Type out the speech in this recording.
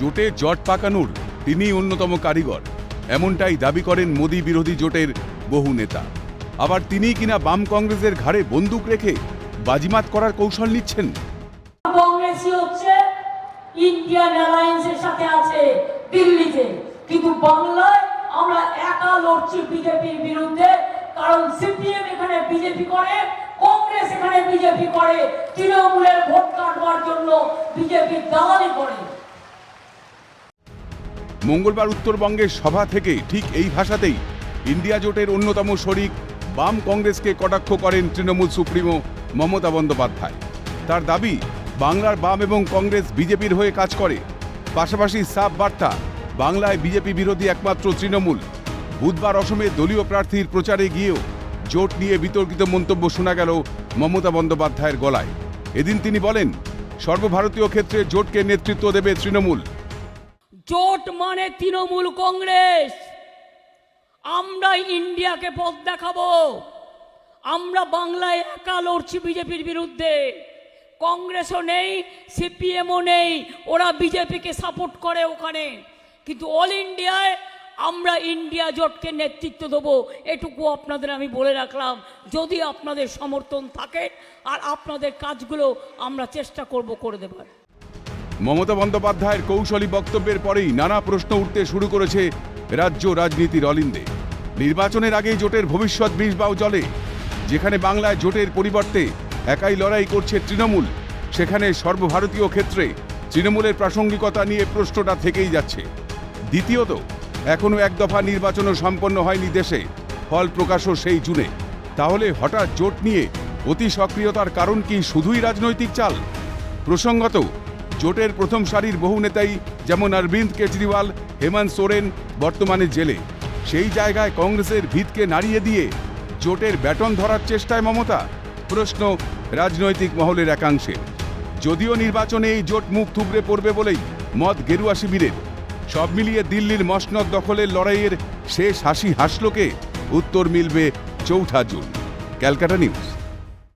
জোটে জট পাকানোর তিনি অন্যতম কারিগর। এমনটাই দাবি করেন মোদী বিরোধী জোটের বহু নেতা। আবার তিনি কিনা বাম কংগ্রেসের ঘাড়ে বন্দুক রেখে বাজিমাত করার কৌশল নিচ্ছেন। কংগ্রেসই হচ্ছে ইন্ডিয়ান অ্যালায়েন্সের সাথে আছে দিল্লিতে। কিন্তু বাংলায় আমরা একা লড়ছি বিজেপির বিরুদ্ধে, কারণ সিপিএম এখানে বিজেপি করে, কংগ্রেস এখানে বিজেপি করে। তৃণমূলের ভোট কাটবার জন্য দালালি করে। মঙ্গলবার উত্তরবঙ্গের সভা থেকে ঠিক এই ভাষাতেই ইন্ডিয়া জোটের অন্যতম শরিক বাম কংগ্রেসকে কটাক্ষ করেন তৃণমূল সুপ্রিমো মমতা বন্দ্যোপাধ্যায়। তার দাবি, বাংলার বাম এবং কংগ্রেস বিজেপির হয়ে কাজ করে। পাশাপাশি সাফ বার্তা, বাংলায় বিজেপি বিরোধী একমাত্র তৃণমূল। বুধবার অসমে দলীয় প্রার্থীর প্রচারে গিয়েও জোট নিয়ে বিতর্কিত মন্তব্য শোনা গেল মমতা বন্দ্যোপাধ্যায়ের গলায়। এদিন তিনি বলেন, সর্বভারতীয় ক্ষেত্রে জোটকে নেতৃত্ব দেবে তৃণমূল। জোট মানে তৃণমূল কংগ্রেস। আমরা ইন্ডিয়াকে পথ দেখাবো। আমরা বাংলায় একা লড়ছি বিজেপির বিরুদ্ধে। কংগ্রেসও নেই, সিপিএমও নেই, ওরা বিজেপিকে সাপোর্ট করে ওখানে। কিন্তু অল ইন্ডিয়ায় আমরা ইন্ডিয়া জোটকে নেতৃত্ব দেবো, এটুকু আপনাদের আমি বলে রাখলাম। যদি আপনাদের সমর্থন থাকে আর আপনাদের কাজগুলো আমরা চেষ্টা করব করে দেবার। মমতা বন্দ্যোপাধ্যায়ের কৌশলী বক্তব্যের পরেই নানা প্রশ্ন উঠতে শুরু করেছে রাজ্য রাজনীতির অলিন্দে। নির্বাচনের আগেই জোটের ভবিষ্যৎ বিষবাও জলে। যেখানে বাংলায় জোটের পরিবর্তে একাই লড়াই করছে তৃণমূল, সেখানে সর্বভারতীয় ক্ষেত্রে তৃণমূলের প্রাসঙ্গিকতা নিয়ে প্রশ্নটা থেকেই যাচ্ছে। দ্বিতীয়ত এখনও এক দফা নির্বাচনও সম্পন্ন হয়নি দেশে। ফল প্রকাশও সেই জুনে। তাহলে হঠাৎ জোট নিয়ে অতি সক্রিয়তার কারণ কি শুধুই রাজনৈতিক চাল? প্রসঙ্গত জোটের প্রথম সারির বহু নেতাই যেমন অরবিন্দ কেজরিওয়াল, হেমন্ত সোরেন, বর্তমানে জেলে। সেই জায়গায় কংগ্রেসের ভিতকে নাড়িয়ে দিয়ে জোটের ব্যাটন ধরার চেষ্টায় মমতা? প্রশ্ন রাজনৈতিক মহলের একাংশে। যদিও নির্বাচনে এই জোট মুখ থুবড়ে পড়বে বলেই মত গেরুয়া শিবিরের। সব মিলিয়ে দিল্লির মসনদ দখলের লড়াইয়ের শেষ হাসি হাসলোকে উত্তর মিলবে চৌঠা জুন। ক্যালকাটা নিউজ।